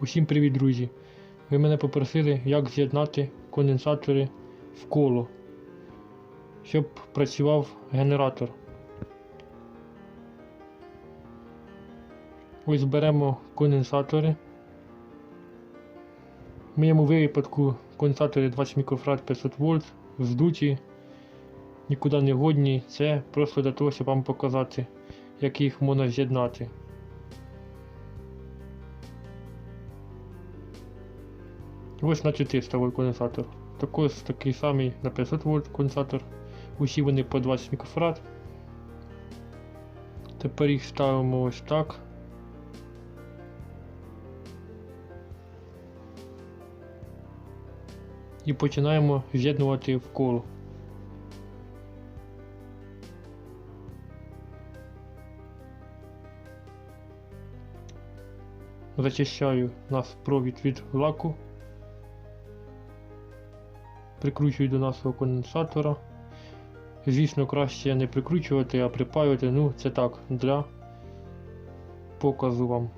Усім привіт, друзі! Ви мене попросили, як з'єднати конденсатори в коло, щоб працював генератор. Ось беремо конденсатори. В моєму випадку конденсатори 20 мікрофарад 500 вольт, здуті, нікуди не годні. Це просто для того, щоб вам показати, як їх можна з'єднати. Ось на 400 вольт конденсатор. Також такий самий на 500 вольт конденсатор. Усі вони по 20 мікрофарад. Тепер їх ставимо ось так. І починаємо з'єднувати в коло. Зачищаю нас провід від лаку. Прикручую до нашого конденсатора. Звісно, краще не прикручувати, а припаювати. Ну, це так, для показу вам.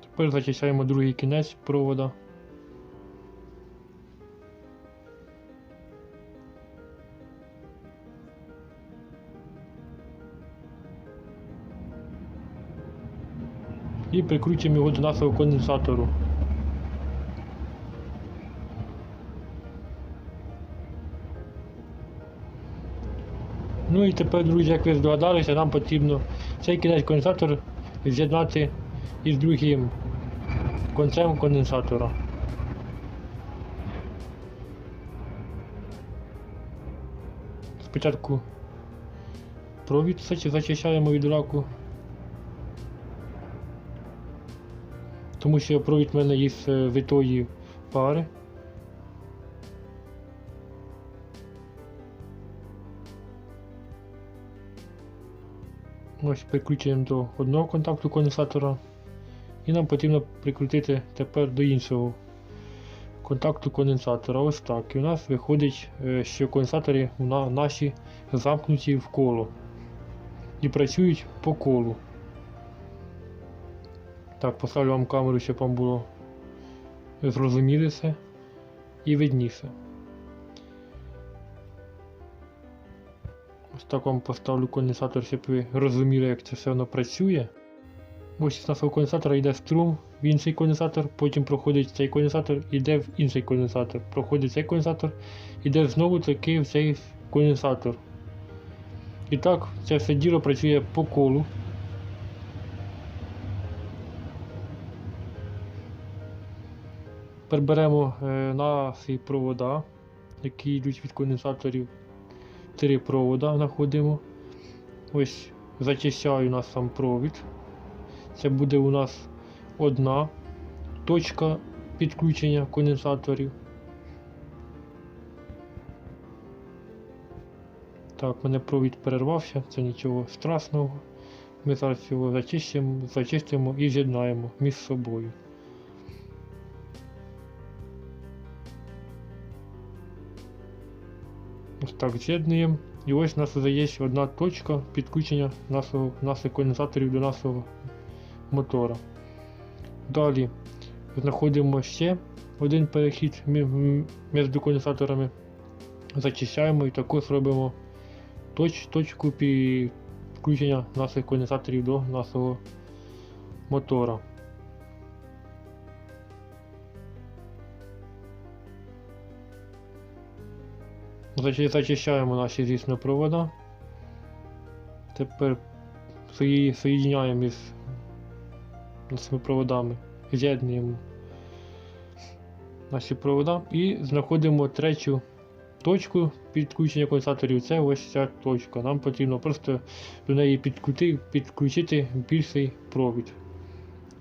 Тепер зачищаємо другий кінець провода. Прикручуємо його до нашого конденсатору. Ну і тепер, друзі, як ви здогадалися, нам потрібно цей кінець конденсатора з'єднати із другим концем конденсатора. Спочатку провід зачищаємо від раку. Тому що провід в мене із е, витої пари. Ось прикручуємо до одного контакту конденсатора і нам потрібно прикрутити тепер до іншого контакту конденсатора. Ось так. І у нас виходить, е, що конденсатори наші замкнуті в коло і працюють по колу. Так, поставлю вам камеру, щоб вам було зрозуміліше і видніше. Ось так вам поставлю конденсатор, щоб ви розуміли, як це все воно працює. Ось з нашого конденсатора йде струм в інший конденсатор, потім проходить цей конденсатор, йде в інший конденсатор. Проходить цей конденсатор, йде знову таки в цей конденсатор. І так, це все діло працює по колу. Тепер беремо наші провода, які йдуть від конденсаторів. Три провода знаходимо. Ось зачищаю у нас сам провід. Це буде у нас одна точка підключення конденсаторів. Так, у мене провід перервався, це нічого страшного. Ми зараз його зачистимо, зачистимо і з'єднаємо між собою. Так з'єднуємо. І ось у нас вже є одна точка підключення нашого, наших конденсаторів до нашого мотора. Далі знаходимо ще один перехід між конденсаторами, зачищаємо і також робимо точ, точку підключення наших конденсаторів до нашого мотора. Зачищаємо наші звісно провода. Тепер соєдняємо із нашими проводами, з'єднуємо наші провода і знаходимо третю точку підключення конденсаторів. Це ось ця точка. Нам потрібно просто до неї підключити, підключити більший провід.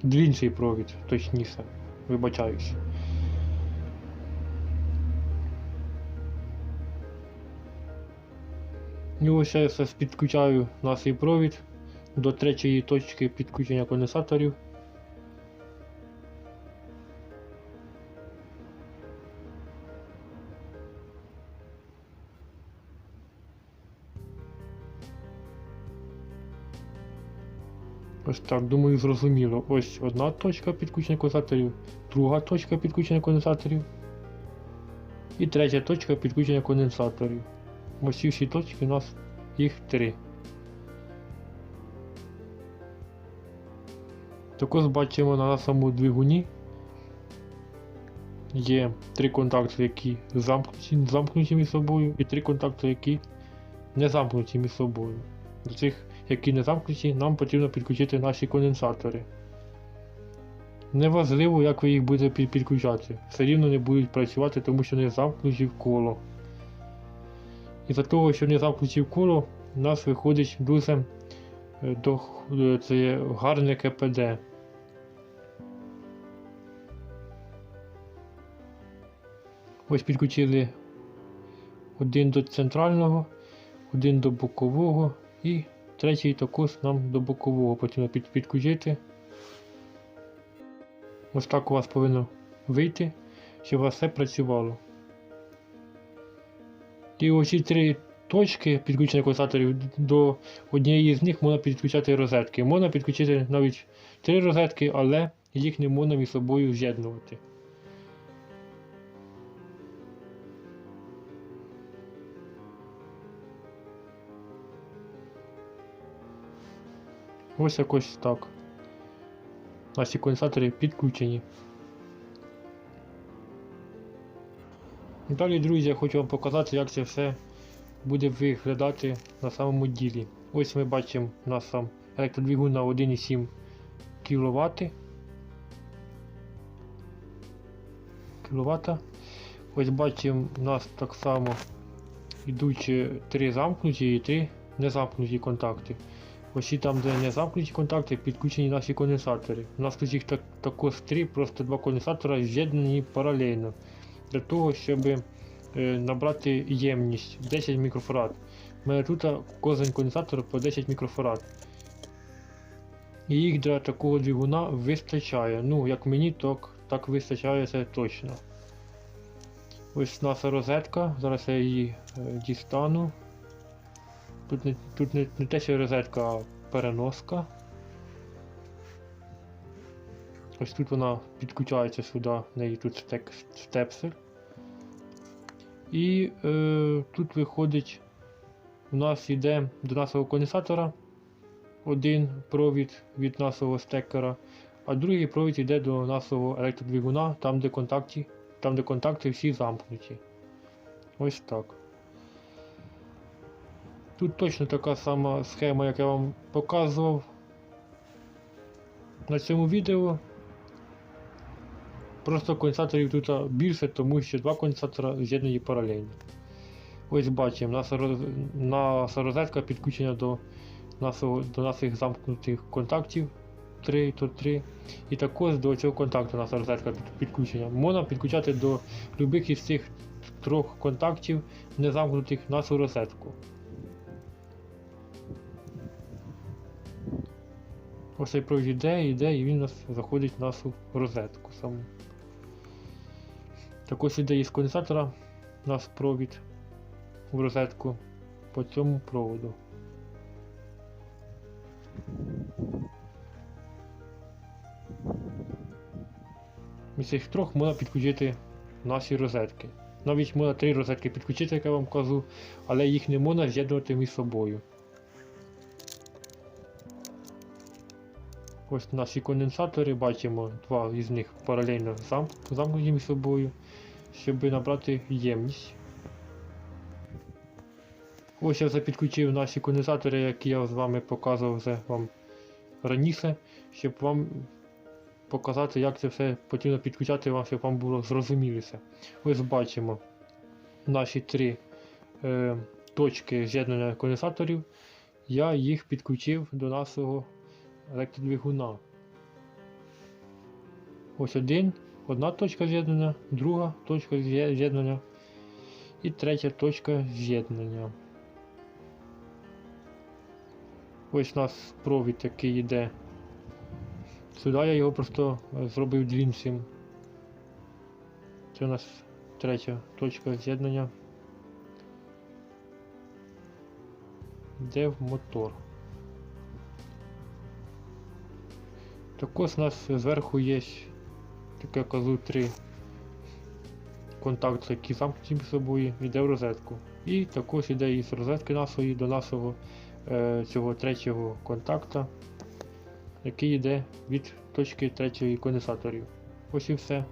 Длінший провід, точніше, вибачаюсь. нього ще я підключаю на свій провід до третьої точки підключення конденсаторів. Ось так, думаю, зрозуміло. Ось одна точка підключення конденсаторів, друга точка підключення конденсаторів і третя точка підключення конденсаторів. Ось точки у нас їх три. Також бачимо на самому двигуні є три контакти, які замкнуті, замкнуті між собою, і три контакти, які не замкнуті між собою. До цих, які не замкнуті, нам потрібно підключити наші конденсатори. Неважливо, як ви їх будете підключати, все рівно не будуть працювати, тому що не замкнуті в коло. І за того, що не замкнуті в коло, у нас виходить дуже е, до, е, це є гарне КПД. Ось підключили один до центрального, один до бокового і третій також нам до бокового потрібно під, підключити. Ось так у вас повинно вийти, щоб у вас все працювало. І оці три точки підключення конденсаторів до однієї з них можна підключати розетки. Можна підключити навіть три розетки, але їх не можна між собою з'єднувати. Ось якось так. Наші конденсатори підключені. Далі, друзі, я хочу вам показати, як це все буде виглядати на самому ділі. Ось ми бачимо у нас сам електродвигун на 1,7 кВт. кВт. Ось бачимо, у нас так само йдуть три замкнуті і три незамкнуті контакти. Ось і там, де не замкнуті контакти, підключені наші конденсатори. У нас тут їх так, також три, просто два конденсатора з'єднані паралельно. Для того, щоб е, набрати ємність 10 мікрофарад. У мене тут кожен конденсатор по 10 мікрофарад. І їх для такого двигуна вистачає. Ну, як мені, так, так вистачає це точно. Ось наша розетка, зараз я її е, дістану. Тут не, тут не, не те, що розетка, а переноска. Ось тут вона підключається сюди, в неї тут стек, степсель. І е, тут виходить, у нас йде до нашого конденсатора один провід від нашого стекера, а другий провід йде до нашого електродвигуна, там де контакти, там де контакти всі замкнуті. Ось так. Тут точно така сама схема, як я вам показував на цьому відео. Просто конденсаторів тут більше, тому що два конденсатора з'єднані паралельно. Ось бачимо, наша, роз... наша розетка підключена до, нашого, до наших замкнутих контактів 3 то 3. І також до цього контакту наша розетка під- підключена. Можна підключати до будь-яких із цих трьох контактів, не замкнутих нашу розетку. Ось цей провід йде, йде, і він у нас заходить в нашу розетку саму. Так ось іде із конденсатора наш провід в розетку по цьому проводу. Із цих трьох можна підключити наші розетки. Навіть можна три розетки підключити, як я вам кажу, але їх не можна з'єднувати між собою. Ось наші конденсатори, бачимо, два із них паралельно зам, замкнуті між собою, щоб набрати ємність. Ось я вже підключив наші конденсатори, які я з вами показував вже вам раніше, щоб вам показати, як це все потрібно підключати вам, щоб вам було зрозуміліше. Ось бачимо наші три е, точки з'єднання конденсаторів. Я їх підключив до нашого електродвигуна. Ось один, одна точка з'єднання, друга точка з'єднання і третя точка з'єднання. Ось у нас провід який йде. Сюди я його просто зробив длінцем. Це у нас третя точка з'єднання. Йде в мотор. Також у нас зверху є таке кажу три контакти, які замкнуті між собою, йде в розетку. І також йде із розетки нашої до нашого е, цього третього контакта, який йде від точки третьої конденсаторів. Ось і все.